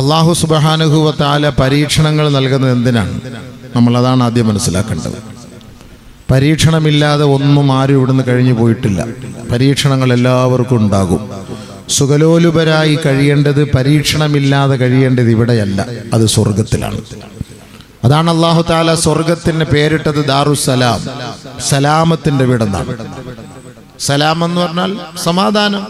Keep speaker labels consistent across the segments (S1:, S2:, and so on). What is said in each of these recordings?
S1: അള്ളാഹു സുബഹാനുഭവത്താല പരീക്ഷണങ്ങൾ നൽകുന്നത് എന്തിനാണ്? നമ്മളതാണ് ആദ്യം മനസ്സിലാക്കേണ്ടത്. പരീക്ഷണമില്ലാതെ ഒന്നും ആരും ഇവിടുന്ന് കഴിഞ്ഞു പോയിട്ടില്ല. പരീക്ഷണങ്ങൾ എല്ലാവർക്കും ഉണ്ടാകും. സുഖലോലുപരായി കഴിയേണ്ടത് പരീക്ഷണമില്ലാതെ കഴിയേണ്ടത് ഇവിടെയല്ല. അത് സ്വർഗത്തിലാണ് അതാണ് അള്ളാഹു താല സ്വർഗത്തിന് പേരിട്ടത് ദാറുസലാം സലാമത്തിന്റെ വീടെന്നാണ്. സലാം എന്ന് പറഞ്ഞാൽ സമാധാനം.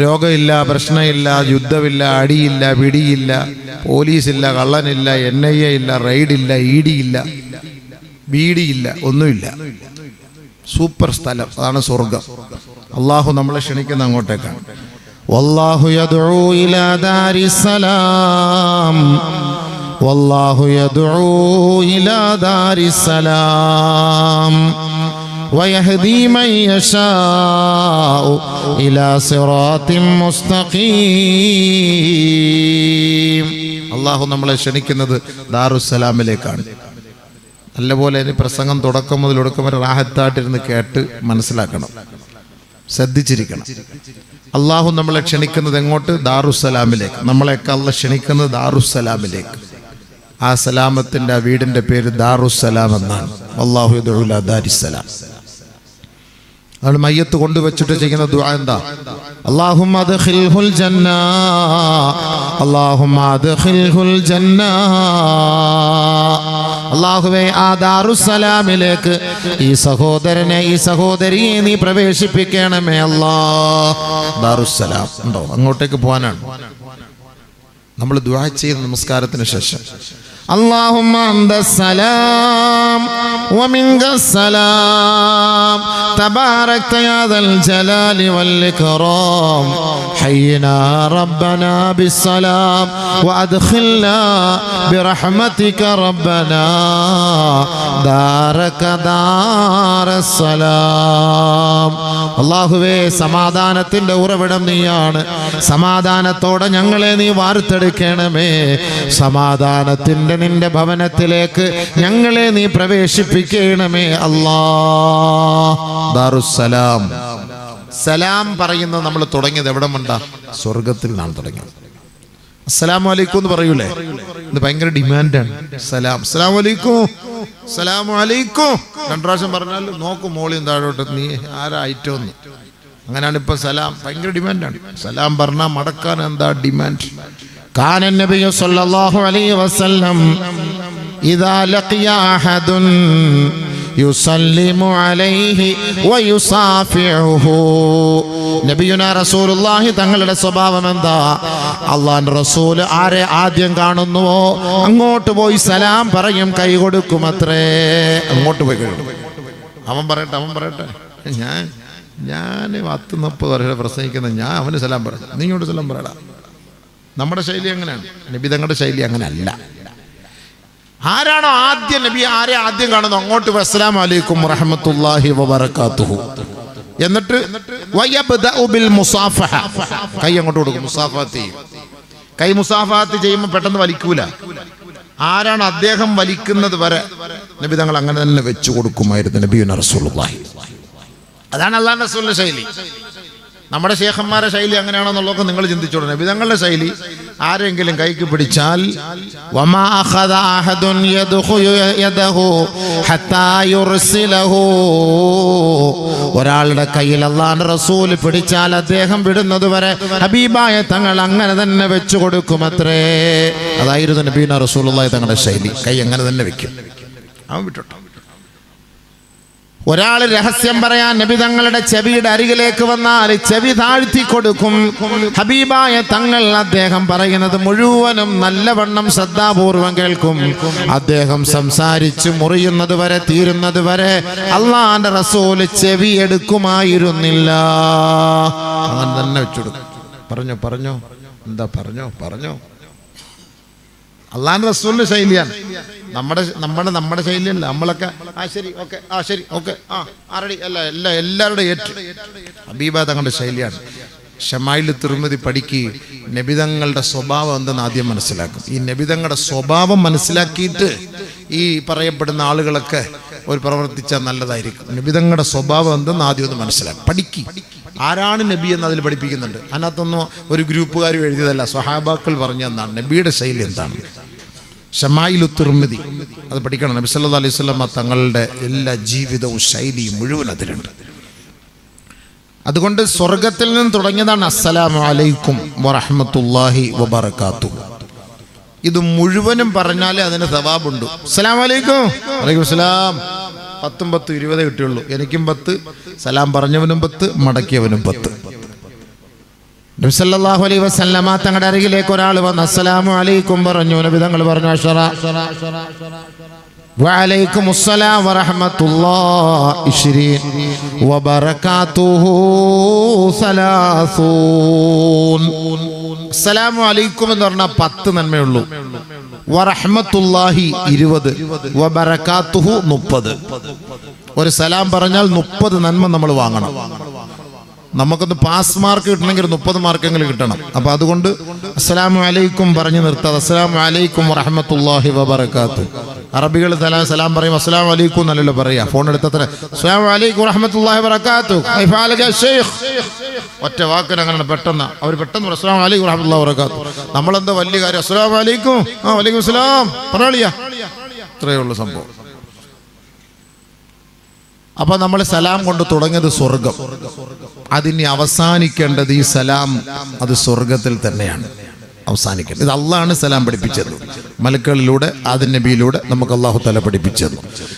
S1: രോഗമില്ല പ്രശ്നമില്ല യുദ്ധമില്ല അടിയില്ല പിടിയില്ല പോലീസില്ല കള്ളനില്ല എൻ ഐ എ ഇല്ല റെയ്ഡില്ല ഇ ഡി ഇല്ല ബീഡിയില്ല ഒന്നുമില്ല. സൂപ്പർ സ്ഥലം അതാണ് സ്വർഗം അള്ളാഹു നമ്മളെ ക്ഷണിക്കുന്ന അങ്ങോട്ടേക്കാണ്. വല്ലാഹു യദ്ഉ ഇലാ ദാരിസ്സലാം ويهدي من يشاء إلى صراط مستقيم അള്ളാഹു നമ്മളെ ക്ഷണിക്കുന്നത് ദാറുസലാമിലേക്കാണ് നല്ലപോലെ ഇനി പ്രസംഗം തുടക്കം മുതൽ ഒടുക്കം വരെ റാഹത്തായിട്ടിരുന്ന് കേട്ട് മനസ്സിലാക്കണം ശ്രദ്ധിച്ചിരിക്കണം അള്ളാഹു നമ്മളെ ക്ഷണിക്കുന്നത് എങ്ങോട്ട് ദാറുസലാമിലേക്ക് നമ്മളെയൊക്കെ അല്ല ക്ഷണിക്കുന്നത് ദാറുസലാമിലേക്ക് ആ സലാമത്തിന്റെ ആ വീടിന്റെ പേര് ദാറുസലാം എന്നാണ് അള്ളാഹു യദ്ഉ ദാരിസലാം അതാണ് മയ്യത്ത് കൊണ്ടുവച്ചിട്ട് ചെയ്യുന്ന ദുആ എന്താ? അല്ലാഹുമ്മ അദ്ഖിൽഹുൽ ജന്ന അല്ലാഹുമ്മ അദ്ഖിൽഹുൽ ജന്ന. അല്ലാഹുവേ ആ ദാറുസ്സലാമിലേക്ക് ഈ സഹോദരനെ ഈ സഹോദരിയെ നീ പ്രവേശിപ്പിക്കണമേ അല്ലാ. ദാറുസ്സലാം. ഉണ്ടോ? അങ്ങോട്ടേക്ക് പോകാനാണ്. നമ്മൾ ദുആ ചെയ്യുന്ന നമസ്കാരത്തിന് ശേഷം اللهم أنت السلام ومنك السلام تباركت يا ذا الجلال والإكرام حينا ربنا بالسلام وأدخلنا برحمتك ربنا دارك دار السلام അള്ളാഹുവേ സമാധാനത്തിന്റെ ഉറവിടം നീയാണ് സമാധാനത്തോടെ ഞങ്ങളെ നീ വാർത്തെടുക്കണമേ സമാധാനത്തിന്റെ നിന്റെ ഭവനത്തിലേക്ക് ഞങ്ങളെ നീ പ്രവേശിപ്പിക്കണമേ അല്ലാ. ദാറുസലാം സലാം പറയുന്നത് നമ്മൾ തുടങ്ങിയത് എവിടെ മണ്ട സ്വർഗത്തിൽ നിന്നാണ് തുടങ്ങിയത്. അസ്സലാം വലൈക്കും എന്ന് പറയൂലേ? ഇത് ഭയങ്കര ഡിമാൻഡാണ്. സലാം. അസ്സലാമു വലൈക്കും സലാം വലൈക്കും രണ്ടു പ്രാവശ്യം പറഞ്ഞാൽ നോക്കും മോളിയും താഴോട്ട് നീ ആരായിട്ടോ എന്ന് അങ്ങനെയാണ് ഇപ്പൊ സലാം. ഭയങ്കര ഡിമാൻഡാണ്. സലാം പറഞ്ഞാൽ മടക്കാൻ എന്താ ഡിമാൻഡ്? കാന നബി സല്ലല്ലാഹു അലൈഹി വസല്ലം ഇദാ ലഖിയ അഹദുൻ യുസല്ലിമു അലൈഹി വയുസാഫിഉഹു നബിയുന റസൂലുള്ളാഹി തങ്ങളുടെ സ്വഭാവം എന്താ? അള്ളാന്റെ റസൂൽ ആരെ ആദ്യം കാണുന്നുവോ? അങ്ങോട്ട് പോയി സലാം പറയും കൈ കൊടുക്കും അത്രേ. അങ്ങോട്ട് പോയി കഴിയും അവൻ പറയട്ടെ അവൻ പറയട്ടെ. ഞാൻ ഞാൻ പത്ത് മുപ്പത് വർഷം പ്രസംഗിക്കുന്ന ഞാൻ അവന് സലാം പറയാം നീ ഇങ്ങോട്ട് സലാം പറയടാ. നമ്മുടെ ശൈലി അങ്ങനെയാണ് നബി തങ്ങളുടെ ശൈലി അങ്ങനെയല്ല ആരാണോ ആദ്യം നബി ആരെ ആദ്യം കാണുന്നത്? അങ്ങോട്ട് അസ്സലാം വലൈക്കും അലൈക്കും വബർക്കാത്തുഹു എന്നിട്ട് കൈ അങ്ങോട്ട് കൊടുക്കും കൈ മുസാഫാത്ത് ചെയ്യുമ്പോൾ പെട്ടെന്ന് വലിക്കൂല. ആരാണ് അദ്ദേഹം വലിക്കുന്നത് വരെ നബി തങ്ങൾ അങ്ങനെ തന്നെ വെച്ചു കൊടുക്കുമായിരുന്നു നബിയുന റസൂലുള്ളാഹി. അതാണ് അള്ളാഹ് റസൂലിന്റെ ശൈലി. നമ്മുടെ ശേഖന്മാരെ ശൈലി അങ്ങനെയാണെന്നുള്ളതൊക്കെ നിങ്ങൾ ചിന്തിച്ചോളൂ നബി തങ്ങളുടെ ശൈലി ആരെങ്കിലും കൈക്ക് പിടിച്ചാൽ ഒരാളുടെ കയ്യിൽ അള്ളാന്റെ റസൂൽ പിടിച്ചാൽ അദ്ദേഹം വിടുന്നത് വരെ ഹബീബായ തങ്ങൾ അങ്ങനെ തന്നെ വെച്ചു കൊടുക്കും അത്രേ. അതായിരുന്നു നബീന റസൂലുള്ളാഹി തങ്ങളുടെ ശൈലി. കൈ അങ്ങനെ തന്നെ വെക്കും. അവൻ വിട്ടോട്ടോ ഒരാൾ രഹസ്യം പറയാൻ നബി തങ്ങളുടെ ചെവിയുടെ അരികിലേക്ക് വന്നാൽ ചെവി താഴ്ത്തി കൊടുക്കും. ഹബീബായ തങ്ങൾ അദ്ദേഹം പറയുന്നത് മുഴുവനും നല്ലവണ്ണം ശ്രദ്ധാപൂർവം കേൾക്കും. അദ്ദേഹം സംസാരിച്ചു മുറിയുന്നത് വരെ തീരുന്നത് വരെ അള്ളാന്റെ റസൂൽ ചെവി എടുക്കുമായിരുന്നില്ല. അങ്ങനെ തന്നെ വെച്ചുകൊടുക്കും പറഞ്ഞോ പറഞ്ഞോ? എന്താ പറഞ്ഞു? പറഞ്ഞു. അള്ളാന്റെ റസൂലിന്റെ ശൈലിയാണ്. നമ്മുടെ നമ്മുടെ നമ്മുടെ ശൈലിയല്ല. നമ്മളൊക്കെ ആ ശരി ഓക്കെ ആ ശരി ഓക്കെ ആ ആരടി അല്ല എല്ലാ എല്ലാവരുടെ ഏറ്റവും ഹബീബ തങ്ങളുടെ ശൈലിയാണ്. ഷമായിൽ തിരുമതി പഠിക്ക് നബിതങ്ങളുടെ സ്വഭാവം എന്തെന്ന് ആദ്യം മനസ്സിലാക്കും. ഈ നബിതങ്ങളുടെ സ്വഭാവം മനസ്സിലാക്കിയിട്ട് ഈ പറയപ്പെടുന്ന ആളുകളൊക്കെ ഒരു പ്രവർത്തിച്ചാൽ നല്ലതായിരിക്കും. നബിതങ്ങളുടെ സ്വഭാവം എന്തെന്ന് ആദ്യം ഒന്ന് മനസ്സിലാക്കും. പഠിക്ക്. ആരാണ് നബി എന്ന് അതിൽ പഠിപ്പിക്കുന്നുണ്ട്? അതിനകത്തൊന്നും ഒരു ഗ്രൂപ്പുകാർ എഴുതിയതല്ല. സ്വഹാബാക്കൾ പറഞ്ഞു എന്നാണ് നബിയുടെ ശൈലി എന്താണ്? ഷമായിലു തിർമിതി അത് പഠിക്കണം. നബി സല്ലല്ലാഹു അലൈഹി സ്വലമ തങ്ങളുടെ എല്ലാ ജീവിതവും ശൈലിയും മുഴുവൻ അതിലുണ്ട്. അതുകൊണ്ട് സ്വർഗത്തിൽ നിന്ന് തുടങ്ങിയതാണ് അസ്സലാമു അലൈക്കും വറഹ്മത്തുള്ളാഹി വബർക്കാത്തു ഇത് മുഴുവനും പറഞ്ഞാലേ അതിന് സവാബുണ്ട്. അസ്സലാം വലൈക്കും വലൈക്കും സലാം പത്തും പത്തും ഇരുപതേ കിട്ടിയുള്ളൂ. എനിക്കും പത്ത്. സലാം പറഞ്ഞവനും പത്ത് മടക്കിയവനും പത്ത്. നബ്സല്ലാഹു അലൈ വസല്ലമ തങ്ങളുടെ അരികിലേക്ക് ഒരാൾ വന്ന് അസ്സലാമു അലൈക്കും പറഞ്ഞു. നബി തങ്ങൾ പറഞ്ഞു വഅലൈക്കും വബറകാതുഹു സലാസൂൻ. അസ്സലാമു അലൈക്കും എന്ന് പറഞ്ഞാൽ പത്ത് നന്മയുള്ളൂ. വറഹ്മത്തുള്ളാഹി ഇരുപത് വബറകാതുഹു മുപ്പത്. ഒരു സലാം പറഞ്ഞാൽ മുപ്പത് നന്മ നമ്മൾ വാങ്ങണം. നമുക്കൊന്ന് പാസ് മാർക്ക് കിട്ടണമെങ്കിൽ മുപ്പത് മാർക്കെങ്കിലും കിട്ടണം. അപ്പൊ അതുകൊണ്ട് അസ്സലാമു അലൈക്കും പറഞ്ഞു നിർത്താതെ അസ്സലാമു അലൈക്കും വറഹമത്തല്ലാഹി വബർക്കാത്ത് അറബികൾ സലാം സലാം പറയും അസ്സലാമു വലൈക്കും എന്നല്ലല്ലോ പറയാ. ഫോൺ എടുത്തത്ര അസ്സലാമു അലൈക്കും വറഹമത്തല്ലാഹി ഷെയ്ഖ്. ഒറ്റ വാക്കിന് അങ്ങനെ പെട്ടെന്ന്. അവർ പെട്ടെന്ന് അസ്സലാം അസ്സലാമു അലൈക്കും വറഹമത്തുല്ലാഹി വബറകാത്തു. നമ്മളെന്താ വലിയ കാര്യം? അസ്സലാമു അലൈക്കും. ആ വലൈക്കും അസ്സലാം പറയാ ഇത്രയേ ഉള്ളൂ സംഭവം. അപ്പൊ നമ്മൾ സലാം കൊണ്ട് തുടങ്ങിയത് സ്വർഗം അതിനി അവസാനിക്കേണ്ടത് ഈ സലാം അത് സ്വർഗത്തിൽ തന്നെയാണ്. അവസാനിക്കേണ്ടത്. ഇത് അള്ളാണ് സലാം പഠിപ്പിച്ചത്. മലക്കുകളിലൂടെ ആദി നബിയിലൂടെ നമുക്ക് അള്ളാഹു തല പഠിപ്പിച്ചത്.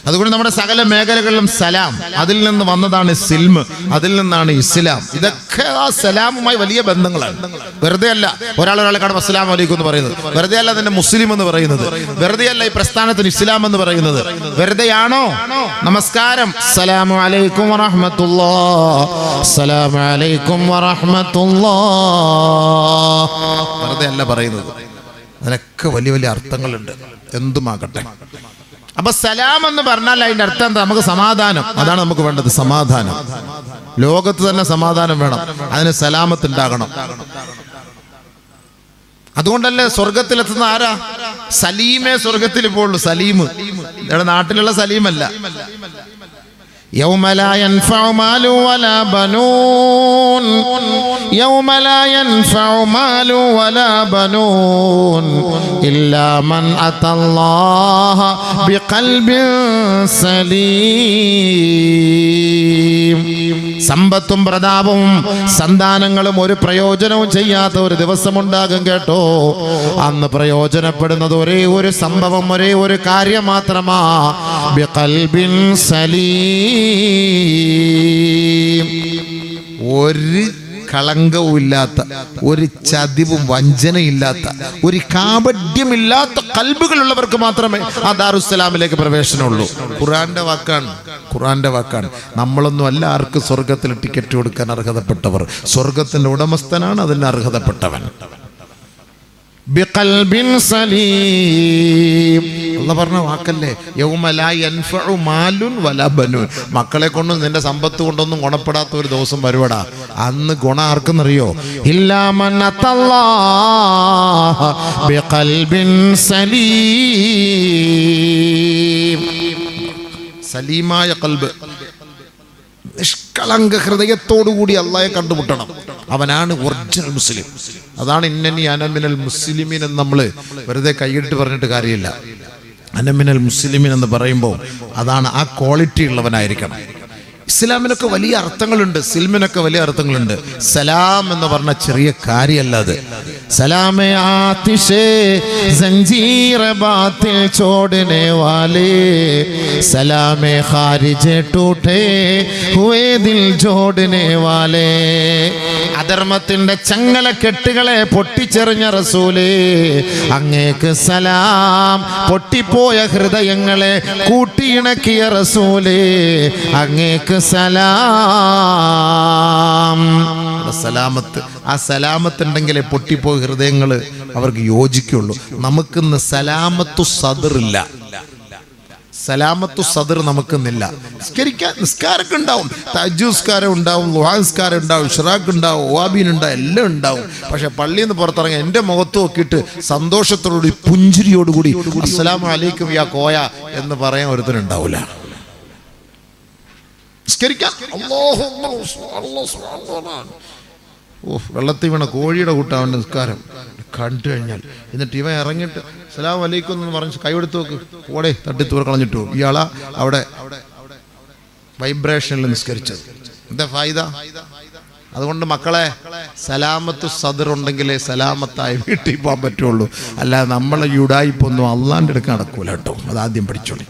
S1: അതുകൊണ്ട് നമ്മുടെ സകല മേഖലകളിലും സലാം അതിൽ നിന്ന് വന്നതാണ് സിൽമ് അതിൽ നിന്നാണ് ഇസ്ലാം. ഇതൊക്കെ ആ സലാമുമായി വലിയ ബന്ധങ്ങളാണ്. വെറുതെ അല്ല ഒരാൾ ഒരാളെ കാണും അസ്സലാം വലൈക്കും എന്ന് പറയുന്നത്. വെറുതെ അല്ല അതിന്റെ മുസ്ലിം എന്ന് പറയുന്നത്. വെറുതെ അല്ല ഈ പ്രസ്ഥാനത്തിന് ഇസ്ലാം എന്ന് പറയുന്നത്. വെറുതെയാണോ? നമസ്കാരം. സലാമു അലൈക്കും വറഹ്മത്തുള്ളാ സലാമു അലൈക്കും വെറുതെ അല്ല പറയുന്നത്. അതിനൊക്കെ വലിയ വലിയ അർത്ഥങ്ങളുണ്ട്. എന്തുമാകട്ടെ. അപ്പൊ സലാം എന്ന് പറഞ്ഞാൽ അതിന്റെ അർത്ഥം എന്താ? നമുക്ക് സമാധാനം. അതാണ് നമുക്ക് വേണ്ടത് സമാധാനം. ലോകത്ത് തന്നെ സമാധാനം വേണം. അതിന് സലാമത്ത് ഉണ്ടാകണം. അതുകൊണ്ടല്ലേ സ്വർഗത്തിലെത്തുന്ന ആരാ? സലീമേ സ്വർഗത്തിൽ പോവുള്ളൂ സലീം ഇവിടെ നാട്ടിലുള്ള സലീമല്ല. يوم لا ينفع مال ولا بنون يوم لا ينفع مال ولا بنون إلا من أتى الله بقلب سليم സമ്പത്തും പ്രതാപവും സന്താനങ്ങളും ഒരു പ്രയോജനവും ചെയ്യാത്ത ഒരു ദിവസമുണ്ടാകും കേട്ടോ അന്ന് പ്രയോജനപ്പെടുന്നത് ഒരേ ഒരു സംഭവം ഒരേ ഒരു കാര്യം മാത്രമാ ബിഖൽബിൻ സലീം ഒരു കളങ്കവും ഇല്ലാത്ത ഒരു ചതിവും വഞ്ചനയില്ലാത്ത ഒരു കാപഡ്യമില്ലാത്ത കൽബുകളുള്ളവർക്ക് മാത്രമേ ആ ദാറുസലാമിലേക്ക് പ്രവേശനമുള്ളൂ. ഖുറാന്റെ വാക്കാണ് ഖുറാന്റെ വാക്കാണ്. നമ്മളൊന്നും അല്ല ആർക്ക് സ്വർഗത്തിൽ ടിക്കറ്റ് കൊടുക്കാൻ അർഹതപ്പെട്ടവർ. സ്വർഗത്തിന്റെ ഉടമസ്ഥനാണ് അതിന് അർഹതപ്പെട്ടവൻ. ബിഖൽബിൻ സലീം. പറഞ്ഞ വാക്കല്ലേ? മാലുൻ മക്കളെ കൊണ്ടും നിന്റെ സമ്പത്ത് കൊണ്ടൊന്നും ഗുണപ്പെടാത്ത ഒരു ദിവസം വരുവടാ. അന്ന് ഗുണ ആർക്കെന്നറിയോ? ബിഖൽബിൻ സലീം. സലീമായ കൽബ്. നിഷ്കളങ്ക ഹൃദയത്തോടുകൂടി അള്ളാഹെ കണ്ടുമുട്ടണം. അവനാണ് ഒറിജിനൽ മുസ്ലിം. അതാണ് ഇന്നനി അനമിനൽ മുസ്ലിമിൻ എന്ന് നമ്മൾ വെറുതെ കൈയിട്ട് പറഞ്ഞിട്ട് കാര്യമില്ല. അനമിനൽ മുസ്ലിമിൻ എന്ന് പറയുമ്പോൾ അതാണ് ആ ക്വാളിറ്റി ഉള്ളവനായിരിക്കണം. ഇസ്ലാമിനൊക്കെ വലിയ അർത്ഥങ്ങളുണ്ട് സിൽമിനൊക്കെ വലിയ അർത്ഥങ്ങളുണ്ട്. സലാം എന്ന് പറഞ്ഞ ചെറിയ കാര്യമല്ല അത്. സലാമേ ആതിഷേ ജംജീർ ബാത്തിൽ ചോടനെ വാലേ. സലാമേ ഖാരിജേ ടൂട്ടേ ഹുവേ ദിൽ വാലേ. അധർമ്മത്തിന്റെ ചങ്ങല കെട്ടുകളെ പൊട്ടിച്ചെറിഞ്ഞ റസൂലേ അങ്ങേക്ക് സലാം. പൊട്ടിപ്പോയ ഹൃദയങ്ങളെ കൂട്ടിയിണക്കിയ റസൂലേ അങ്ങേക്ക് സലാം സലാമത്ത്. ആ സലാമത്ത് ഉണ്ടെങ്കിലേ പൊട്ടിപ്പോയി ഹൃദയങ്ങൾ അവർക്ക് യോജിക്കുള്ളൂ. നമുക്കിന്ന് സലാമത്തു സദറില്ല. സലാമത്തു സദർ നമുക്കിന്നില്ല. നിസ്കരിക്കാൻ നിസ്കാരമൊക്കെ ഉണ്ടാവും. തജുസ്കാരം ഉണ്ടാവും ലുഹാസ്കാരം ഉണ്ടാവും ഷിറാഖ് ഉണ്ടാവും ഓബീൻ ഉണ്ടാവും എല്ലാം ഉണ്ടാവും. പക്ഷെ പള്ളിയിൽ നിന്ന് പുറത്തിറങ്ങി എന്റെ മുഖത്ത് നോക്കിയിട്ട് സന്തോഷത്തോടുകൂടി പുഞ്ചിരിയോടുകൂടി അസ്സലാമലൈക്കും യാ കോയ എന്ന് പറയാൻ ഒരുത്തനുണ്ടാവില്ല ഓ വെള്ളത്തിൽ വീണ കോഴിയുടെ കൂട്ടം അവന്റെ നിസ്കാരം. കണ്ടു കഴിഞ്ഞാൽ. എന്നിട്ട് ഇവ ഇറങ്ങിയിട്ട് സലാം വലൈക്കും എന്ന് പറഞ്ഞ് കൈയെടുത്ത് നോക്ക്. കൂടെ തട്ടി തൂർ കളഞ്ഞിട്ട് പോകും ഇയാളാ അവിടെ വൈബ്രേഷനിൽ നിസ്കരിച്ചത്. എന്താ ഫായിദ? അതുകൊണ്ട് മക്കളെ സലാമത്ത് സദർ ഉണ്ടെങ്കിലേ സലാമത്തായി വീട്ടിൽ പോകാൻ പറ്റുള്ളൂ. അല്ലാതെ നമ്മളെ യുടായിപ്പൊന്നും അള്ളാന്റെ അടുക്ക് നടക്കൂല കേട്ടോ. ആദ്യം പഠിച്ചോളി.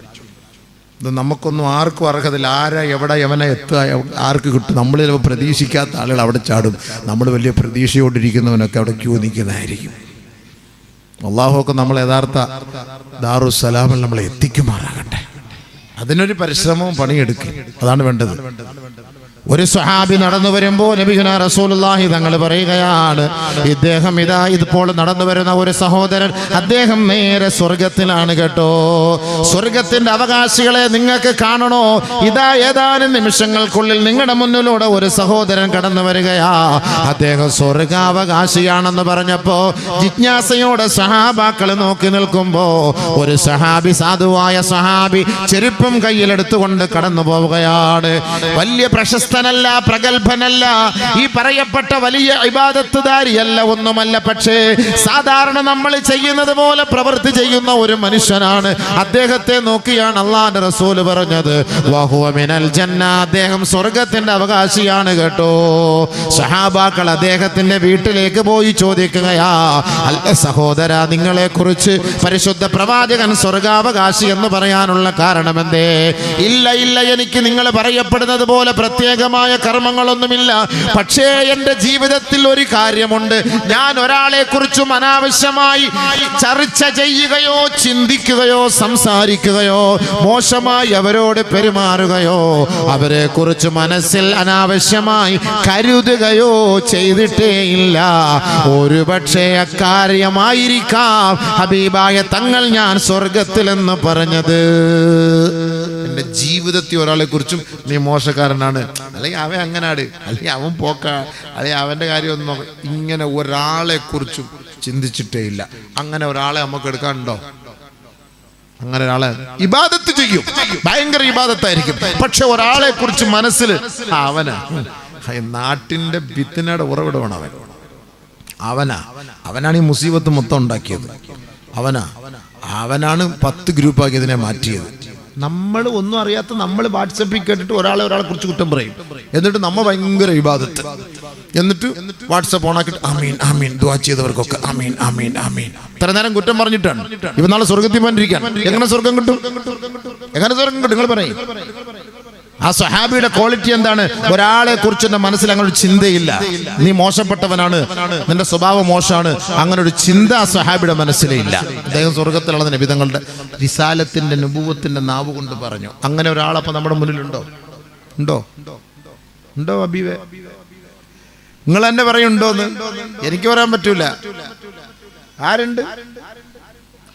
S1: ഇത് നമുക്കൊന്നും ആർക്കും അർഹതയില്ല. ആരാ എവിടെ എവനെ എത്തുക ആർക്ക് കിട്ടും? നമ്മൾ ചിലപ്പോൾ പ്രതീക്ഷിക്കാത്ത ആളുകൾ അവിടെ ചാടും. നമ്മൾ വലിയ പ്രതീക്ഷയോടിരിക്കുന്നവനൊക്കെ അവിടെ ക്യൂ നിൽക്കുന്നതായിരിക്കും. അള്ളാഹുവൊക്കെ നമ്മൾ യഥാർത്ഥ ദാറുസലാമിൽ നമ്മളെ എത്തിക്കുമാറാകട്ടെ. അതിനൊരു പരിശ്രമവും പണിയെടുക്കും. അതാണ് വേണ്ടത്. ഒരു സ്വഹാബി നടന്നു വരുമ്പോൾ നബിഹുന റസൂലുള്ളാഹി തങ്ങൾ പറയുകയാണ് ഇദ്ദേഹം ഇതാ ഇപ്പോൾ നടന്നു വരുന്ന ഒരു സഹോദരൻ അദ്ദേഹം നേരെ സ്വർഗത്തിലാണ് കേട്ടോ. സ്വർഗത്തിന്റെ അവകാശികളെ നിങ്ങൾക്ക് കാണണോ? ഇതാ ഏതാനും നിമിഷങ്ങൾക്കുള്ളിൽ നിങ്ങളുടെ മുന്നിലൂടെ ഒരു സഹോദരൻ കടന്നു വരികയാ. അദ്ദേഹം സ്വർഗാവകാശിയാണെന്ന് പറഞ്ഞപ്പോ ജിജ്ഞാസയോടെ സഹാബാക്കൾ നോക്കി നിൽക്കുമ്പോ ഒരു സഹാബി സാധുവായ സഹാബി ചെരുപ്പും കയ്യിലെടുത്തുകൊണ്ട് കടന്നു പോവുകയാണ്. വലിയ പ്രശസ്തനല്ല പ്രഗത്ഭനല്ല. ഈ പറയപ്പെട്ട വലിയ ഇബാദത്തുദാരിയല്ല ഒന്നുമല്ല പക്ഷേ സാധാരണ നമ്മൾ ചെയ്യുന്നത് പോലെ പ്രവൃത്തി ചെയ്യുന്ന ഒരു മനുഷ്യനാണ്. അദ്ദേഹത്തെ നോക്കിയാണ് അള്ളാന്റെ റസൂൽ പറഞ്ഞത്. വഹുവ മിനൽ ജന്ന അദ്ദേഹം സ്വർഗത്തിന്റെ അവകാശിയാണ് കേട്ടോ. സഹാബാക്കൾ അദ്ദേഹത്തിന്റെ വീട്ടിലേക്ക് പോയി ചോദിക്കുകയാ അല്ല സഹോദര നിങ്ങളെ കുറിച്ച് പരിശുദ്ധ പ്രവാചകൻ സ്വർഗാവകാശി എന്ന് പറയാനുള്ള കാരണം എന്തേ ഇല്ല ഇല്ല എനിക്ക് നിങ്ങൾ പറയപ്പെടുന്നത് പോലെ പ്രത്യേകമായ കർമ്മങ്ങളൊന്നുമില്ല. പക്ഷേ എന്റെ ജീവിതത്തിൽ ഒരു കാര്യമുണ്ട്. ഞാൻ ഒരാളെ കുറിച്ചും അനാവശ്യമായി ചർച്ച ചെയ്യുകയോ ചിന്തിക്കുകയോ സംസാരിക്കുകയോ മോശമായി അവരോട് പെരുമാറുകയോ അവരെ കുറിച്ച് മനസ്സിൽ അനാവശ്യമായി കരുതുകയോ ചെയ്തിട്ടേ ഇല്ല. ഒരുപക്ഷെ അക്കാര്യമായിരിക്കാം. ഹബീബായ തങ്ങൾ ഞാൻ സ്വർഗത്തിലെന്ന് പറഞ്ഞത്. എന്റെ ജീവിതത്തിൽ ഒരാളെ കുറിച്ചും നീ മോശക്കാരനാണ്. അല്ലെങ്കിൽ അവൻ അങ്ങനാട്. അല്ലെങ്കിൽ അവൻ പോക്ക. അല്ലെങ്കിൽ അവന്റെ കാര്യമൊന്നും ഇങ്ങനെ ഒരാളെ കുറിച്ചും ചിന്തിച്ചിട്ടേ ഇല്ല. അങ്ങനെ ഒരാളെ നമുക്ക് എടുക്കാനുണ്ടോ? അങ്ങനെ ഒരാളെ ഇബാദത്ത് ചെയ്യും. ഭയങ്കര ഇബാദത്തായിരിക്കും. പക്ഷെ ഒരാളെ കുറിച്ച് മനസ്സിൽ അവനാ. നാട്ടിന്റെ ഭിത്തിനയുടെ ഉറവിടമാണ് അവൻ. അവനാ. അവനാണ് ഈ മുസീബത്ത് മൊത്തം ഉണ്ടാക്കിയത്. അവനാ. അവനാണ് പത്ത് ഗ്രൂപ്പാക്കി ഇതിനെ മാറ്റിയത്. നമ്മൾ ഒന്നും അറിയാത്ത നമ്മൾ വാട്സപ്പിൽ കേട്ടിട്ട് ഒരാളെ ഒരാളെ കുറിച്ച് കുറ്റം പറയും. എന്നിട്ട് നമ്മ ഭയങ്കര വിവാദത്ത്. എന്നിട്ട് വാട്സപ്പ് ഓണാക്കിട്ട് അമീൻ അമീൻ ദുവാ ചെയ്തവർക്കൊക്കെ അമീൻ അമീൻ അമീൻ ഇത്ര നേരം കുറ്റം പറഞ്ഞിട്ടാണ്. ഇവ നാളെ സ്വർഗത്തിൽ എങ്ങനെ സ്വർഗം കിട്ടും? എങ്ങനെ സ്വർഗം കിട്ടും? നിങ്ങൾ പറയും. ആ സഹാബിയുടെ ക്വാളിറ്റി എന്താണ്? ഒരാളെ കുറിച്ച് എന്റെ മനസ്സിൽ അങ്ങനെ ഒരു ചിന്തയില്ല. നീ മോശപ്പെട്ടവനാണ്. നിന്റെ സ്വഭാവം മോശമാണ്. അങ്ങനെ ഒരു ചിന്ത ആ സഹാബിയുടെ മനസ്സിലേ ഇല്ല. അദ്ദേഹം സ്വർഗത്തിലുള്ള നബിതങ്ങളുടെ വിശാലത്തിന്റെ അനുഭവത്തിന്റെ നാവ് കൊണ്ട് പറഞ്ഞു. അങ്ങനെ ഒരാളപ്പോ നമ്മുടെ മുന്നിലുണ്ടോ? ഉണ്ടോ? ഉണ്ടോ അബീവേ? നിങ്ങൾ എന്നെ പറയുണ്ടോന്ന് എനിക്ക് പറയാൻ പറ്റൂല. ആരുണ്ട്?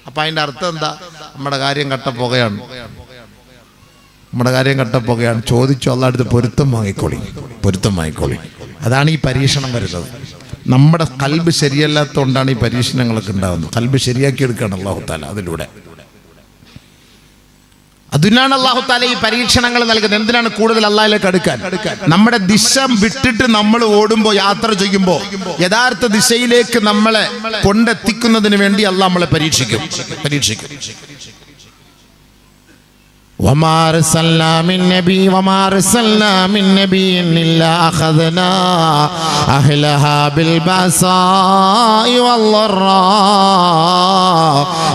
S1: അപ്പൊ അതിന്റെ അർത്ഥം എന്താ? നമ്മുടെ കാര്യം കട്ടപ്പുകയാണ് നമ്മുടെ കാര്യം കട്ടപ്പുകയാണ് ചോദിച്ചു അള്ളാടുത്ത് പൊരുത്തം വാങ്ങിക്കോളി പൊരുത്തം വാങ്ങിക്കോളി. അതാണ് ഈ പരീക്ഷണം വരുന്നത്. നമ്മുടെ കൽബ് ശരിയല്ലാത്തതുകൊണ്ടാണ് ഈ പരീക്ഷണങ്ങളൊക്കെ ഉണ്ടാകുന്നത്. കൽബ് ശരിയാക്കി എടുക്കുകയാണ് അള്ളാഹു താല അതിലൂടെ. അതിനാണ് അള്ളാഹു താല ഈ പരീക്ഷണങ്ങൾ നൽകുന്നത്. എന്തിനാണ് കൂടുതൽ അള്ളാഹിലേക്ക് അടുക്കാൻ? നമ്മുടെ ദിശ വിട്ടിട്ട് നമ്മൾ ഓടുമ്പോൾ യാത്ര ചെയ്യുമ്പോൾ യഥാർത്ഥ ദിശയിലേക്ക് നമ്മളെ കൊണ്ടെത്തിക്കുന്നതിന് വേണ്ടി അള്ളാഹ് നമ്മളെ പരീക്ഷിക്കും. പരീക്ഷിക്കും. وما أرسلنا من نبي وما أرسلنا من نبي إلا أخذنا أهلها بالبأساء والضراء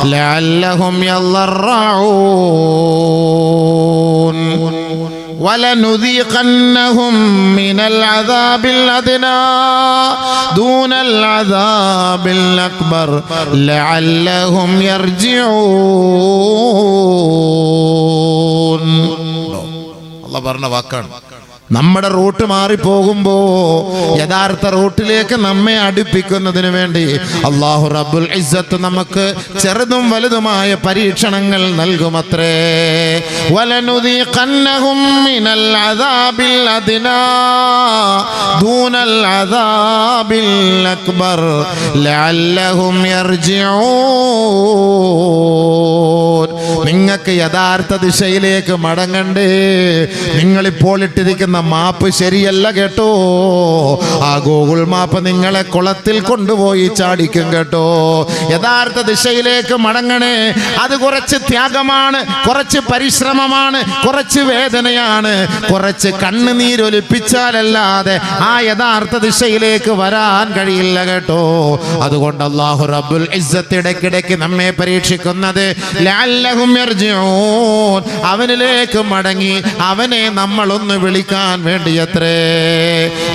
S1: لعلهم يضرعون. ولنذيقنهم من العذاب الأدنى دون العذاب الأكبر لعلهم يرجعون. الله برنا واكرم നമ്മുടെ റൂട്ട് മാറിപ്പോകുമ്പോ യഥാർത്ഥ റൂട്ടിലേക്ക് നമ്മെ അടുപ്പിക്കുന്നതിന് വേണ്ടി അള്ളാഹു റബുൽ ഇസ്സത്ത് നമുക്ക് ചെറുതും വലുതുമായ പരീക്ഷണങ്ങൾ നൽകുമത്രേ. നിങ്ങൾക്ക് യഥാർത്ഥ ദിശയിലേക്ക് മടങ്ങണ്ടേ. നിങ്ങൾ ഇപ്പോൾ ഇട്ടിരിക്കുന്ന മാപ്പ് ശരിയല്ല കേട്ടോ. ആ ഗൂഗിൾ മാപ്പ് നിങ്ങളെ കുളത്തിൽ കൊണ്ടുപോയി ചാടിക്കും കേട്ടോ. യഥാർത്ഥ ദിശയിലേക്ക് മടങ്ങണേ അത് കുറച്ച് ത്യാഗമാണ് കുറച്ച് പരിശ്രമമാണ് കുറച്ച് വേദനയാണ്. കുറച്ച് കണ്ണുനീരൊലിപ്പിച്ചാലല്ലാതെ ആ യഥാർത്ഥ ദിശയിലേക്ക് വരാൻ കഴിയില്ല കേട്ടോ. അതുകൊണ്ട് അള്ളാഹു റബ്ബുൽ ഇടയ്ക്കിടയ്ക്ക് നമ്മെ പരീക്ഷിക്കുന്നത്. അവനിലേക്ക് മടങ്ങി അവനെ നമ്മളൊന്ന് വിളിക്കാൻ വേണ്ടിയത്രേ.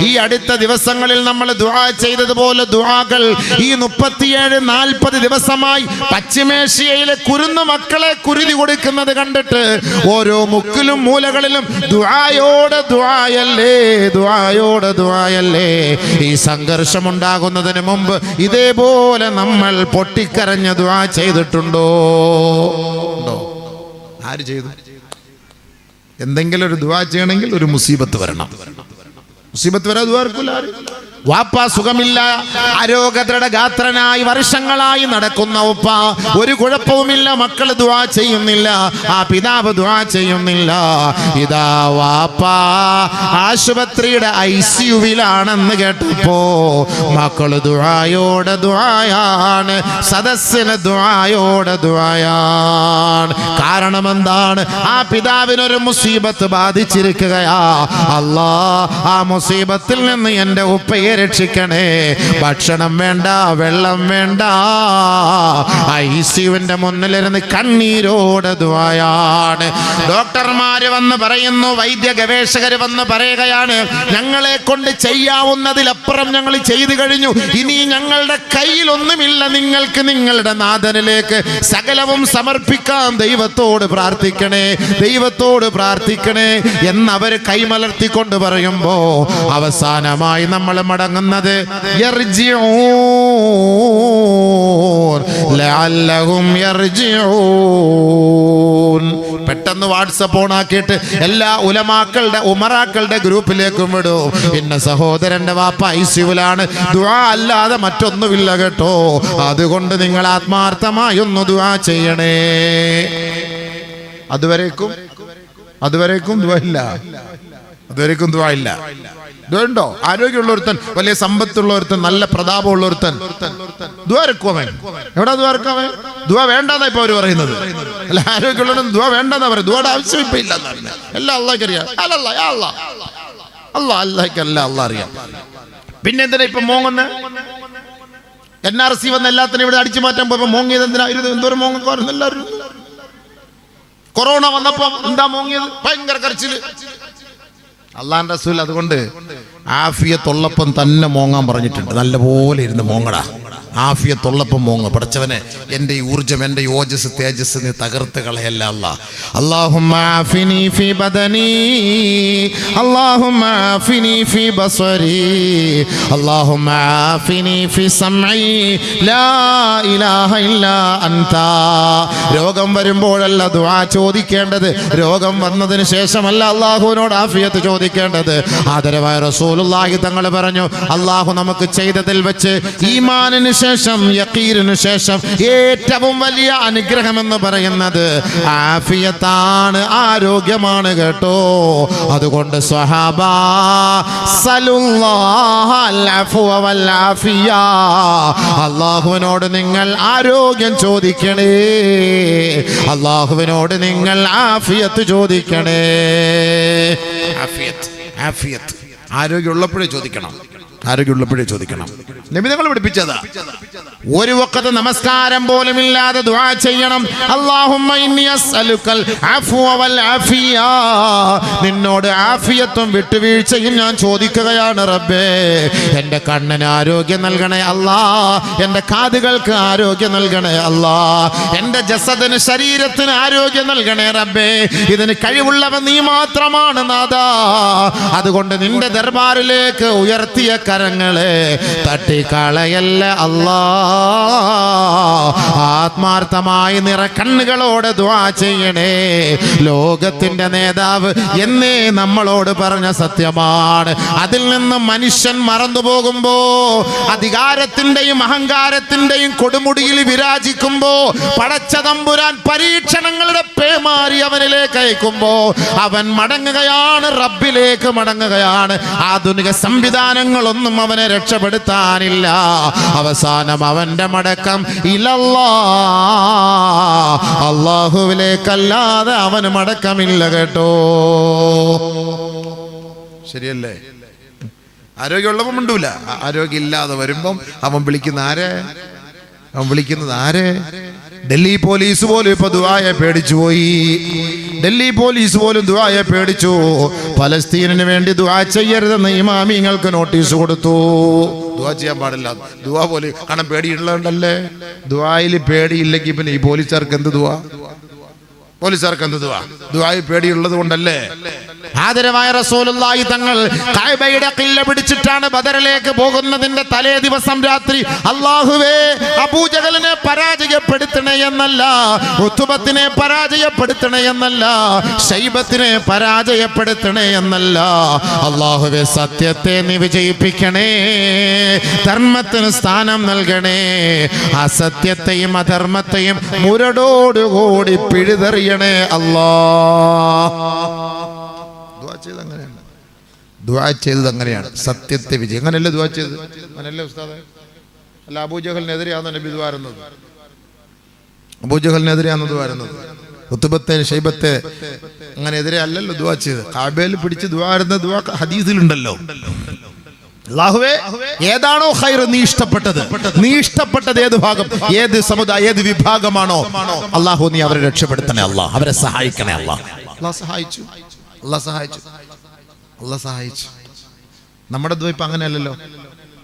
S1: ഈ അടുത്ത ദിവസങ്ങളിൽ നമ്മൾ ദുആ ചെയ്തതുപോലെ ദുആകൾ ഈ മുപ്പത്തിയേഴ് നാൽപ്പത് ദിവസമായി പശ്ചിമേഷ്യയിലെ കുരുന്നു മക്കളെ കുരുതി കൊടുക്കുന്നത് കണ്ടിട്ട് ഓരോ മുക്കിലും മൂലകളിലും ദുആയോട് ദുആയല്ലേ ദുആയോട് ദുആയല്ലേ. ഈ സംഘർഷം ഉണ്ടാകുന്നതിന് മുമ്പ് ഇതേപോലെ നമ്മൾ പൊട്ടിക്കരഞ്ഞ ദുആ ചെയ്തിട്ടുണ്ടോ? ആര് ചെയ്തു? എന്തെങ്കിലും ഒരു ദുവാ ചെയ്യണമെങ്കിൽ ഒരു മുസീബത്ത് വരണം മുസീബത്ത് വരാ ദുവാർക്കില്ല ആരും. വാപ്പ സുഖമില്ല. ആരോഗ്യതയുടെ ഗാത്രനായി വർഷങ്ങളായി നടക്കുന്ന ഉപ്പ. ഒരു കുഴപ്പവുമില്ല മക്കൾ ദുആ ചെയ്യുന്നില്ല. ആ പിതാവ് ദുആ ചെയ്യുന്നില്ല. ഇതാ വാപ്പ. ആശുപത്രിയുടെ ഐ സിയുവിലാണെന്ന് കേട്ടപ്പോ മക്കൾ ദുആയോടെ ദുആയാണ് സദസ്സിന് ദുആയോടെ ദുആയാണ്. കാരണം എന്താണ് ആ പിതാവിനൊരു മുസീബത്ത് ബാധിച്ചിരിക്കുകയാ. അല്ലാ ആ മുസീബത്തിൽ നിന്ന് എന്റെ ഉപ്പയെ രക്ഷിക്കണേ. ഭക്ഷണം വേണ്ട വെള്ളം വേണ്ട. ഐ സിയുവിന്റെ മുന്നിലിരുന്ന് കണ്ണീരോട് ദുആയാണ്. ഡോക്ടർമാര് വന്ന് പറയുന്നു വൈദ്യ ഗവേഷകർ വന്ന് പറയുകയാണ് ഞങ്ങളെ കൊണ്ട് ചെയ്യാവുന്നതിലപ്പുറം ഞങ്ങൾ ചെയ്തു കഴിഞ്ഞു. ഇനി ഞങ്ങളുടെ കയ്യിലൊന്നുമില്ല നിങ്ങൾക്ക് നിങ്ങളുടെ നാഥനിലേക്ക്. സകലവും സമർപ്പിക്കാൻ ദൈവത്തോട് പ്രാർത്ഥിക്കണേ ദൈവത്തോട് പ്രാർത്ഥിക്കണേ എന്നവർ കൈമലർത്തിക്കൊണ്ട് പറയുമ്പോ അവസാനമായി നമ്മൾ മടങ്ങുന്നത് പെട്ടെന്ന് വാട്സപ്പ് ഓൺ ആക്കിയിട്ട് എല്ലാ ഉലമാക്കളുടെ ഉമറാക്കളുടെ ഗ്രൂപ്പിലേക്കും വിടും. പിന്നെ സഹോദരന്റെ വാപ്പ ഐസിയുലാണ്. ദുആ അല്ലാതെ മറ്റൊന്നുമില്ല കേട്ടോ. അതുകൊണ്ട് നിങ്ങൾ ആത്മാർത്ഥമായി ഒന്ന് ദുആ ചെയ്യണേ. അതുവരേക്കും? അതുവരേക്കും ദുആ ഇല്ല. അതുവരേക്കും ദുആ ഉണ്ടോ ആരോഗ്യമുള്ള ഒരുത്തൻ വലിയ സമ്പത്തുള്ള ഒരുത്തൻ നല്ല പ്രതാപമുള്ള ഒരുത്തൻ ദ്വാരക്കുവൻ എവിടെ ദ്വാരക്കവൻ ദുആ വേണ്ടെന്നാ ഇപ്പൊ അവർ പറയുന്നത്. അല്ല ആരോഗ്യമുള്ളവൻ ദുആ വേണ്ടെന്നാ പറയും ദുആടെ ആവശ്യം ഇപ്പൊ ഇല്ല എല്ലാം അള്ളാഹ്ക്ക് അറിയാം അല്ലല്ല അല്ല അല്ല അള്ളാഹ്ക്ക് അല്ല അറിയാം. പിന്നെ ഇപ്പൊ മോങ്ങുന്ന? എൻ ആർ സി വന്ന എല്ലാത്തിനും ഇവിടെ അടിച്ചു മാറ്റാൻ പോയപ്പോ മോങ്ങിയത് എന്തിനാ? ഇരുന്ന് എന്തോരം മോങ്ങുന്നു എല്ലാവരും കൊറോണ വന്നപ്പോ എന്താ മോങ്ങിയത്? ഭയങ്കര കരച്ചിൽ. അള്ളാൻ റസൂൽ അതുകൊണ്ട് ആഫിയത്തുള്ളപ്പം തന്നെ മോങ്ങാൻ പറഞ്ഞിട്ടുണ്ട്. നല്ലപോലെ ഇരുന്ന് മോങ്ങടാ. ആഫിയത്തുള്ളപ്പം മോങ്ങ. പഠിച്ചവനെ എന്റെ ഊർജം എന്റെ യോജസ് തേജസ് നീ തകർത്ത് കളയല്ല അല്ല ബദനി. ലാ ഇലാഹ രോഗം വരുമ്പോഴല്ല ദുആ ചോദിക്കേണ്ടത്. രോഗം വന്നതിന് ശേഷമല്ല അള്ളാഹുവിനോട് ആഫിയത്ത് ചോദിക്കേണ്ടത്. ആദരവായ റസൂലുള്ളാഹി തങ്ങൾ പറഞ്ഞു അള്ളാഹു നമുക്ക് ചെയ്തതിൽ വെച്ച് ഈമാനിന് ശേഷം യക്കീറിനു ശേഷം ഏറ്റവും വലിയ അനുഗ്രഹം എന്ന് പറയുന്നത് ആഫിയത്താണ് ആരോഗ്യമാണ് കേട്ടോ. അതുകൊണ്ട് സ്വഹാബ. അള്ളാഹുവിനോട് നിങ്ങൾ ആരോഗ്യം ചോദിക്കണേ. അള്ളാഹുവിനോട് നിങ്ങൾ ആഫിയത്ത് ചോദിക്കണേ. ആഫിയത്ത് ആഫിയത്ത്. ആരോഗ്യമുള്ളപ്പോഴേ ചോദിക്കണം. ആരോഗ്യമുള്ളപ്പോഴേ ചോദിക്കണം. നിമിതങ്ങൾ പഠിപ്പിച്ചതാ. ഒരു വക്കത്ത് നമസ്കാരം പോലും ഇല്ലാതെ ദുആ ചെയ്യണം. അല്ലാഹുമ്മ ഇന്നി അസ്അലുക്കൽ അഫ്വ വൽ ആഫിയ നിന്നോട് ആഫിയത്തും വിട്ടുവീഴ്ചയും ഞാൻ ചോദിക്കുകയാണ് റബ്ബേ. എന്റെ കണ്ണിന് ആരോഗ്യം നൽകണേ അല്ലാ. എന്റെ കാതുകൾക്ക് ആരോഗ്യം നൽകണേ അല്ലാ. എന്റെ ജസദിന് ശരീരത്തിന് ആരോഗ്യം നൽകണേ റബ്ബേ. ഇതിന് കഴിവുള്ളവൻ നീ മാത്രമാണ് നാദാ അതുകൊണ്ട് നിന്റെ ദർബാറിലേക്ക് ഉയർത്തിയ കരങ്ങളെ തട്ടിക്കളയല്ല അല്ലാ. ആത്മാർത്ഥമായി നിറ കണ്ണുകളോടെ ദ്വാ ചെയ്യണേ. ലോകത്തിന്റെ നേതാവ് എന്നേ നമ്മളോട് പറഞ്ഞ സത്യമാണ്. അതിൽ നിന്ന് മനുഷ്യൻ മറന്നു പോകുമ്പോ അധികാരത്തിന്റെയും അഹങ്കാരത്തിന്റെയും കൊടുമുടിയിൽ വിരാജിക്കുമ്പോ പടച്ച തമ്പുരാൻ പരീക്ഷണങ്ങളുടെ പേമാരി അവനിലേക്ക് അയക്കുമ്പോ അവൻ മടങ്ങുകയാണ് റബ്ബിലേക്ക് മടങ്ങുകയാണ്. ആധുനിക സംവിധാനങ്ങളൊന്നും അവനെ രക്ഷപ്പെടുത്താനില്ല. അവസാനം അവന്റെ മടക്കം ഇല്ലല്ലാ അള്ളാഹുവിലേക്കല്ലാതെ അവന് മടക്കമില്ല കേട്ടോ. ശരിയല്ലേ? ആരോഗ്യമുള്ളവൻ ഉണ്ടൂല ആരോഗ്യം ഇല്ലാതെ വരുമ്പം അവൻ വിളിക്കുന്ന ആരെ? അവൻ വിളിക്കുന്നത് ആരെ? ഡൽഹി പോലീസ് പോലും ഇപ്പൊ ദുബായ പേടിച്ചു പോയി. ഡൽഹി പോലീസ് പോലും ദുബായ പേടിച്ചു. ഫലസ്തീനു വേണ്ടി ദുആ ചെയ്യരുതെന്ന് ഇമാമിങ്ങൾക്ക് നോട്ടീസ് കൊടുത്തു. ദുആ ചെയ്യാൻ പാടില്ല. ദുആ പോലെ കാരണം പേടിയുള്ളതുണ്ടല്ലേ ദുബായിൽ പേടിയില്ലെങ്കിൽ പിന്നെ ഈ പോലീസുകാർക്ക് എന്ത് ദുആ? പോലീസുകാർക്ക് എന്ത് ദുആ ദുആയിൽ പേടിയുള്ളത് കൊണ്ടല്ലേ? ആദരവായ റസൂലുള്ളാഹി തങ്ങൾ കഅബയുടെ കില്ല പിടിച്ചിട്ടാണ് ബദറിലേക്ക് പോകുന്നതിന്റെ തലേ ദിവസം രാത്രി അള്ളാഹുവേ അബൂജഹലിനെ പരാജയപ്പെടുത്തണേ എന്നല്ല ഉത്തുബത്തിനെ പരാജയപ്പെടുത്തണേ എന്നല്ല ശൈബത്തിനെ പരാജയപ്പെടുത്തണേ എന്നല്ല. അള്ളാഹുവേ സത്യത്തെ നീ വിജയിപ്പിക്കണേ ധർമ്മത്തിന് സ്ഥാനം നൽകണേ അസത്യത്തെയും അധർമ്മത്തെയും മുരടോടുകൂടി പിഴുതെറിയണേ അല്ലാ. അങ്ങനെയാണ്. സത്യത്തെ വിജയം. അങ്ങനെയല്ലേ ദുവാ ചെയ്തത്? അങ്ങനെയല്ലേ ഉസ്താദ്? അല്ല അബൂജഹലിനെതിരെയാണ് നബി ദ്വാരുന്നത് അബൂജഹലിനെതിരെയാണ് ദ്വാരുന്നത് ഉത്തുബത്തെ ഷൈബത്തെ അങ്ങനെ എതിരെ അല്ലല്ലോ ദുവാ ചെയ്ത് കാബേൽ പിടിച്ച് ദ്വാരുന്ന ദുആ ഹദീസിലുണ്ടല്ലോ. അല്ലാഹുവേ ഏതാണോ ഹൈർ നീ ഇഷ്ടപ്പെട്ടത്? നീ ഇഷ്ടപ്പെട്ടത് ഏത് ഭാഗം? ഏത് സമുദായം ഏത് വിഭാഗമാണോ? അള്ളാഹു നീ അവരെ രക്ഷപ്പെടുത്തണേ അല്ലാഹ് അവരെ സഹായിക്കണേ അള്ളാഹ് സഹായിച്ചു. അള്ളാഹ് സഹായിച്ചു. അള്ളാഹ് സഹായിച്ചു. നമ്മുടെ ദ്വീപ് ഇപ്പൊ അങ്ങനെയല്ലല്ലോ.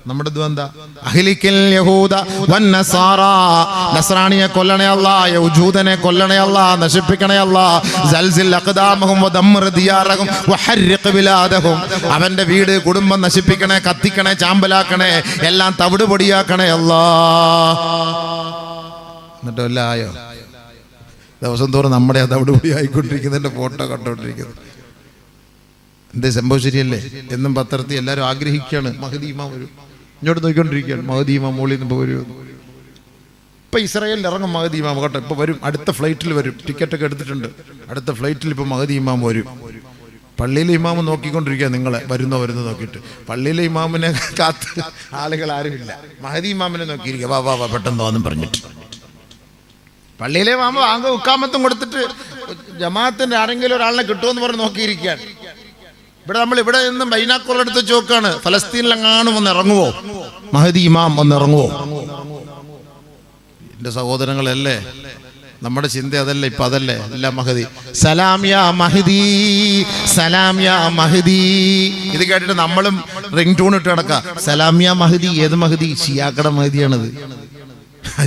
S1: നമ്മുടെ ദ്വ എന്താ അഹ്ലിക്കൽ യഹൂദ വന്നസാറ നസ്രാണിയെ കൊല്ലണേ അല്ലാ യൗജൂദനെ കൊല്ലണേ നശിപ്പിക്കണേ സൽസിൽ അഖദാമഹും ബിലാദഹും അവന്റെ വീട് കുടുംബം നശിപ്പിക്കണേ കത്തിക്കണേ ചാമ്പലാക്കണേ എല്ലാം തവിട് പൊടിയാക്കണേ അല്ലാ. എന്നിട്ട് വല്ല ദിവസം തോറും നമ്മുടെ തവിട് പൊടി ആയിക്കൊണ്ടിരിക്കുന്നതിന്റെ ഫോട്ടോ കണ്ടോണ്ടിരിക്കുന്നു. എന്തേ സംഭവം ശരിയല്ലേ? എന്നും പത്രത്തിൽ എല്ലാവരും ആഗ്രഹിക്കുകയാണ്. മഹദീമ വരും. ഇങ്ങോട്ട് നോക്കിക്കൊണ്ടിരിക്കുകയാണ്. മഹദീമ ഇമാം മോളിൽ നിന്ന് വരും ഇപ്പം ഇസ്രായേലിൽ ഇറങ്ങും മഹദീമ കേട്ടോ. ഇപ്പം വരും. അടുത്ത ഫ്ലൈറ്റിൽ വരും. ടിക്കറ്റൊക്കെ എടുത്തിട്ടുണ്ട്. അടുത്ത ഫ്ലൈറ്റിൽ ഇപ്പം മഹദി ഇമാം വരും. പള്ളിയിലെ ഇമാമ് നോക്കിക്കൊണ്ടിരിക്കുക നിങ്ങളെ. വരുന്നോ വരുന്നോ നോക്കിയിട്ട്. പള്ളിയിലെ ഇമാമിനെ കാത്ത് ആളുകൾ ആരുമില്ല. മഹദി ഇമാമിനെ നോക്കിയിരിക്കുക. വാ വാ വാ പെട്ടെന്ന് തോന്നും പറഞ്ഞിട്ട്. പള്ളിയിലെ മാമ വാങ്ങ ഉക്കാമത്തും കൊടുത്തിട്ട് ജമാഅത്തിന്റെ ആരെങ്കിലും ഒരാളിനെ കിട്ടുമെന്ന് പറഞ്ഞ് നോക്കിയിരിക്കുകയാണ്. ഇവിടെ നമ്മൾ ഇവിടെ നിന്ന് ബൈനാക്കുള്ള എടുത്ത് ചോക്കാണ്. ഫലസ്തീനിലെങ്ങാനും ഒന്ന് ഇറങ്ങുവോ? മഹദി ഇമാം ഒന്ന് ഇറങ്ങുവോ? എന്റെ സഹോദരങ്ങളല്ലേ? നമ്മുടെ ചിന്ത അതല്ലേ? ഇപ്പൊ അതല്ലേ? അല്ല മഹദി. സലാം യാ മഹദി സലാം യാ മഹദി. ഇത് കേട്ടിട്ട് നമ്മളും റിംഗ് ടൂൺ ഇട്ട് കിടക്കാം സലാം യാ മഹദി ഏത് മഹദി? ഷിയാക്കട മഹദിയാണത്.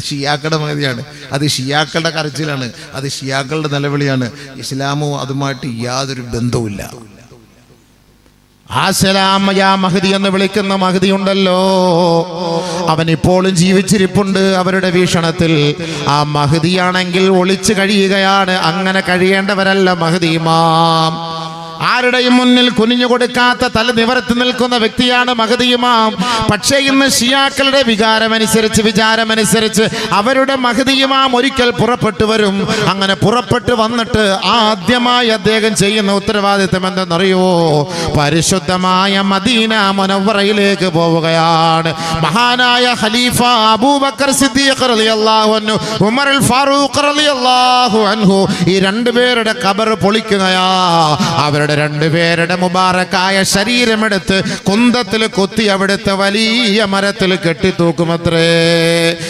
S1: ഷിയാക്കളുടെ മഹതിയാണ് അത് ഷിയാക്കളുടെ കരച്ചിലാണ്. അത് ഷിയാക്കളുടെ നിലവിളിയാണ്. ഇസ്ലാമോ അതുമായിട്ട് യാതൊരു ബന്ധവുമില്ല. ആ മഹതി എന്ന് വിളിക്കുന്ന മഹതി ഉണ്ടല്ലോ അവൻ ഇപ്പോഴും ജീവിച്ചിരിപ്പുണ്ട്. അവരുടെ വീക്ഷണത്തിൽ ആ മഹതിയാണെങ്കിൽ ഒളിച്ചു കഴിയുകയാണ്. അങ്ങനെ കഴിയേണ്ടവരല്ല മഹദിമാം ആരുടെയും മുന്നിൽ കുനിഞ്ഞു കൊടുക്കാത്ത തല നിവർത്തി നിൽക്കുന്ന വ്യക്തിയാണ് മഹതിയുമാം പക്ഷേ ഇന്ന് ഷിയാക്കളുടെ വികാരമനുസരിച്ച് വിചാരമനുസരിച്ച് അവരുടെ മഹതിയുമാം ഒരിക്കൽ പുറപ്പെട്ടു വരും. അങ്ങനെ പുറപ്പെട്ടു വന്നിട്ട് ആദ്യമായി അദ്ദേഹം ചെയ്യുന്ന ഉത്തരവാദിത്തം എന്തെന്നറിയോ പരിശുദ്ധമായ മദീന മുനവറയിലേക്ക് പോവുകയാണ്. മഹാനായ ഖലീഫ അബൂബക്കർ സിദ്ദീഖ് റളിയല്ലാഹു അൻഹു ഫാറൂഖ് റളിയല്ലാഹു അൻഹു ഈ രണ്ടുപേരുടെ കബർ പൊളിക്കുകയാ. അവരുടെ തങ്ങളുടെ രണ്ടുപേരുടെ മുബാറക്കായ ശരീരമെടുത്ത് കുന്തത്തിൽ കൊത്തി അവിടുത്തെ വലിയ മരത്തിൽ കെട്ടിത്തൂക്കുമത്രേ.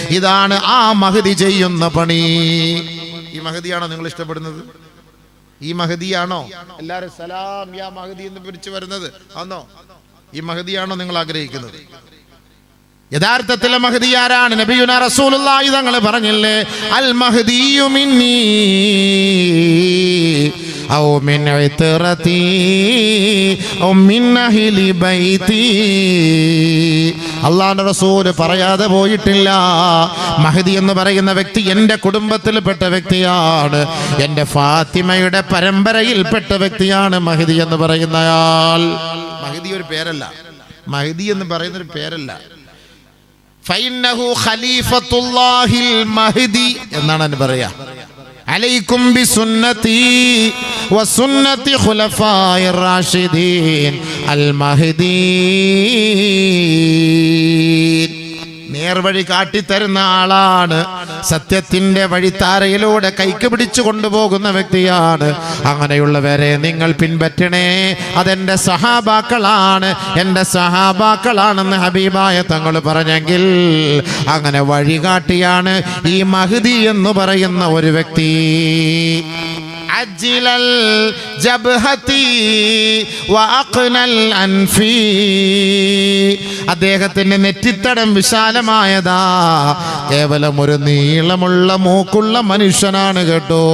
S1: ഇതാണ് ആ മഹതി ചെയ്യുന്ന പണി. ഈ മഹതിയാണോ നിങ്ങൾ ഇഷ്ടപ്പെടുന്നത്? ഈ മഹതിയാണോ? എല്ലാരും സലാം യാ മഹതി എന്ന് പിരിച്ചു വരുന്നത്. ആണോ ഈ മഹതിയാണോ നിങ്ങൾ ആഗ്രഹിക്കുന്നത്? യഥാർത്ഥത്തിലെ മഹദി ആരാണ്? നബിയുന റസൂലുള്ളാഹി തങ്ങൾ പറഞ്ഞില്ലേ അൽ മഹദിയു മിന്നി. ഔ من ഇത്രതി ഔ من അഹ്ലി بيتي അള്ളാഹുവിന്റെ റസൂൽ പറയാതെ പോയിട്ടില്ല. മഹദി എന്ന് പറയുന്ന വ്യക്തി എന്റെ കുടുംബത്തിൽപ്പെട്ട വ്യക്തിയാണ്. എന്റെ ഫാത്തിമയുടെ പരമ്പരയിൽപ്പെട്ട വ്യക്തിയാണ് മഹദി എന്ന് പറയുന്നയാൾ മഹദി ഒരു പേരല്ല. മഹദി എന്ന് പറയുന്ന ഒരു പേരല്ല. ഫൈനഹു ഖലീഫത്തുല്ലാഹിൽ മഹ്ദി എന്നാണ് പറയാ. عليكم بسنتي وسنة خلفاء الراشدين المهديين. നേർവഴി കാട്ടിത്തരുന്ന ആളാണ്. സത്യത്തിന്റെ വഴിത്താരയിലൂടെ കൈക്ക് പിടിച്ചു കൊണ്ടുപോകുന്ന വ്യക്തിയാണ്. അങ്ങനെയുള്ളവരെ നിങ്ങൾ പിൻപറ്റണേ. അതെന്റെ സഹാബാക്കളാണ്. എന്റെ സഹാബാക്കളാണെന്ന് ഹബീബായ തങ്ങൾ പറഞ്ഞെങ്കിൽ അങ്ങനെ വഴികാട്ടിയാണ് ഈ മഹദി എന്ന് പറയുന്ന ഒരു വ്യക്തി. അജ്ലൽ ജബ്ഹതി وأقنى അൻഫി അദ്ദേഹത്തിന്റെ നെറ്റിത്തടം വിശാലമായതാ. കേവലം ഒരു നീളമുള്ള മൂക്കുള്ള മനുഷ്യനാണ് കേട്ടോ.